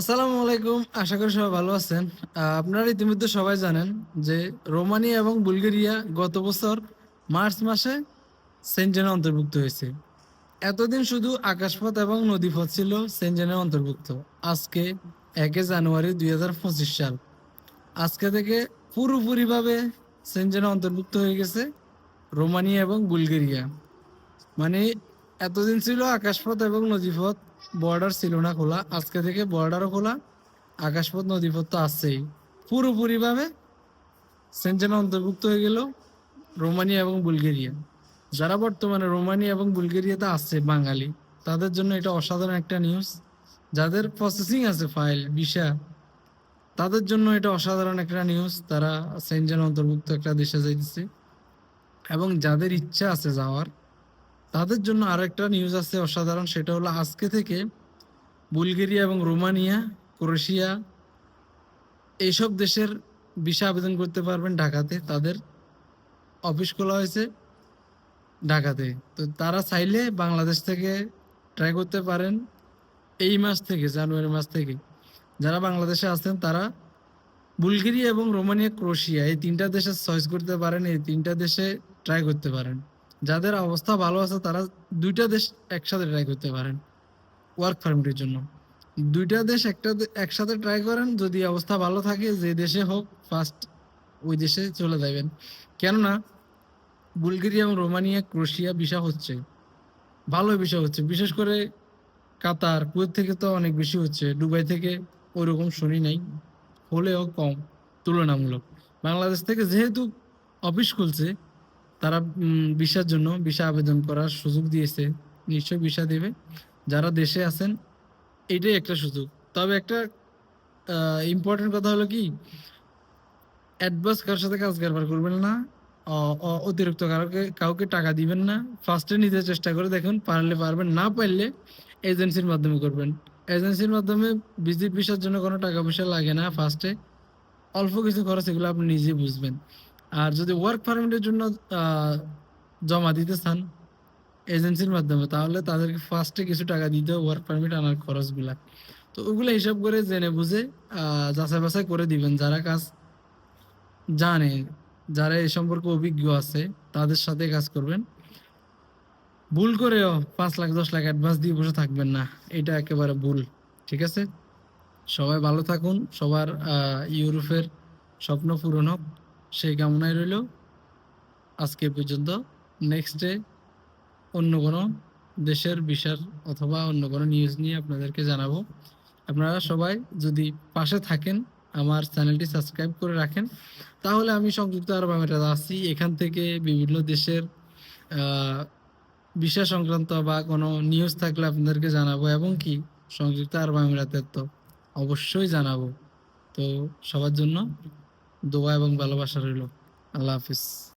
আসসালামু আলাইকুম, আশা করি সবাই ভালো আছেন। আপনারা ইতিমধ্যে সবাই জানেন যে রোমানিয়া এবং বুলগেরিয়া গত বছর মার্চ মাসে সেনজেনে অন্তর্ভুক্ত হয়েছে। এতদিন শুধু আকাশপথ এবং নদীপথ ছিল সেনজেনে অন্তর্ভুক্ত। আজকে একে জানুয়ারি দুই হাজার পঁচিশ সাল। আজকে থেকে পুরোপুরিভাবে সেনজেনে অন্তর্ভুক্ত হয়ে গেছে রোমানিয়া এবং বুলগেরিয়া। মানে এতদিন ছিল আকাশপথ এবং নদীপথ। বর্ডার ছিল না খোলা। আজকে থেকে বর্ডারও খোলা। আকাশপথ, নদীপথ তো আছেই। পুরোপুরিভাবে সেনজেনে অন্তর্ভুক্ত হয়ে গেল রোমানিয়া এবং বুলগেরিয়া। যারা বর্তমানে রোমানিয়া এবং বুলগেরিয়াতে আছে, বাঙালি, তাদের জন্য এটা অসাধারণ একটা নিউজ যাদের প্রসেসিং আছে ফাইল ভিসা, তাদের জন্য এটা অসাধারণ একটা নিউজ তারা সেনজেন অন্তর্ভুক্ত একটা দেশে যাইতেছে। এবং যাদের ইচ্ছা আছে যাওয়ার তাদের জন্য আরেকটা নিউজ আছে অসাধারণ, সেটা হলো আজকে থেকে বুলগেরিয়া এবং রোমানিয়া, ক্রোয়েশিয়া এইসব দেশের ভিসা আবেদন করতে পারবেন ঢাকাতে। তাদের অফিস খোলা হয়েছে ঢাকাতে। তো তারা চাইলে বাংলাদেশ থেকে ট্রাই করতে পারেন এই মাস থেকে, জানুয়ারি মাস থেকে। যারা বাংলাদেশে আছেন, তারা বুলগেরিয়া এবং রোমানিয়া, ক্রোয়েশিয়া এই তিনটা দেশে চয়েস করতে পারেন, এই তিনটা দেশে ট্রাই করতে পারেন। যাদের অবস্থা ভালো আছে, তারা দুইটা দেশ একসাথে ট্রাই করতে পারেন ওয়ার্ক পারমিটের জন্য। দুইটা দেশ একটা একসাথে ট্রাই করেন, যদি অবস্থা ভালো থাকে, যে দেশে হোক ফার্স্ট ওই দেশে চলে যাবেন। কেননা, বুলগেরিয়া এবং রোমানিয়া, ক্রোশিয়া, ভিসা হচ্ছে। ভালো বিষয় হচ্ছে। বিশেষ করে কাতার, কুয়েত থেকে তো অনেক বেশি হচ্ছে। দুবাই থেকে ওইরকম শুনি নাই, হলেও কম, তুলনামূলক। বাংলাদেশ থেকে যেহেতু অফিস খুলছে তারা ভিসার জন্য ভিসা আবেদন করার সুযোগ দিয়েছে। নিশ্চয়ই ভিসা দেবে। যারা দেশে আছেন, এটাই একটা সুযোগ। তবে একটা ইম্পর্টেন্ট কথা হলো কি অ্যাডভান্স কারোর সাথে কাজ কারবার করবেন না। অতিরিক্ত কাউকে কাউকে টাকা দিবেন না। ফার্স্টে নিতে চেষ্টা করে দেখুন, পারলে পারবেন, না পারলে এজেন্সির মাধ্যমে করবেন। এজেন্সির মাধ্যমে ভিজিট ভিসার জন্য কোনো টাকা পয়সা লাগে না ফার্স্টে অল্প কিছু খরচ এগুলো আপনি নিজে বুঝবেন। আর যদি ওয়ার্ক পারমিটের জন্য জমা দিতে চান এজেন্সির মাধ্যমে, তাহলে তাদেরকে ফার্স্টে কিছু টাকা দিতে হবে ওয়ার্ক পারমিট আনার খরচগুলা। তো ওগুলো হিসাব করে জেনে বুঝে যাচাই বাছাই করে দিবেন যারা কাজ জানে, যারা এই সম্পর্কে অভিজ্ঞ আছে, তাদের সাথে কাজ করবেন। ভুল করেও পাঁচ লাখ, দশ লাখ অ্যাডভান্স দিয়ে বসে থাকবেন না, এটা একেবারে ভুল, ঠিক আছে? সবাই ভালো থাকুন, সবার ইউরোপের স্বপ্ন পূরণ হোক। সেই কামনায় রইল। আজকে পর্যন্ত। নেক্সটে অন্য কোনো দেশের বিষয় অথবা অন্য কোনো নিউজ নিয়ে আপনাদেরকে জানাব। আপনারা সবাই যদি পাশে থাকেন, আমার চ্যানেলটি সাবস্ক্রাইব করে রাখেন, তাহলে আমি সংযুক্ত আরব আমিরাত আছি। এখান থেকে বিভিন্ন দেশের বিষয় সংক্রান্ত বা কোনো নিউজ থাকলে আপনাদেরকে জানাব এবং কি সংযুক্ত আরব আমিরাতের তো অবশ্যই জানাব। তো সবার জন্য দোয়া এবং ভালোবাসা রইল। আল্লাহ হাফিজ।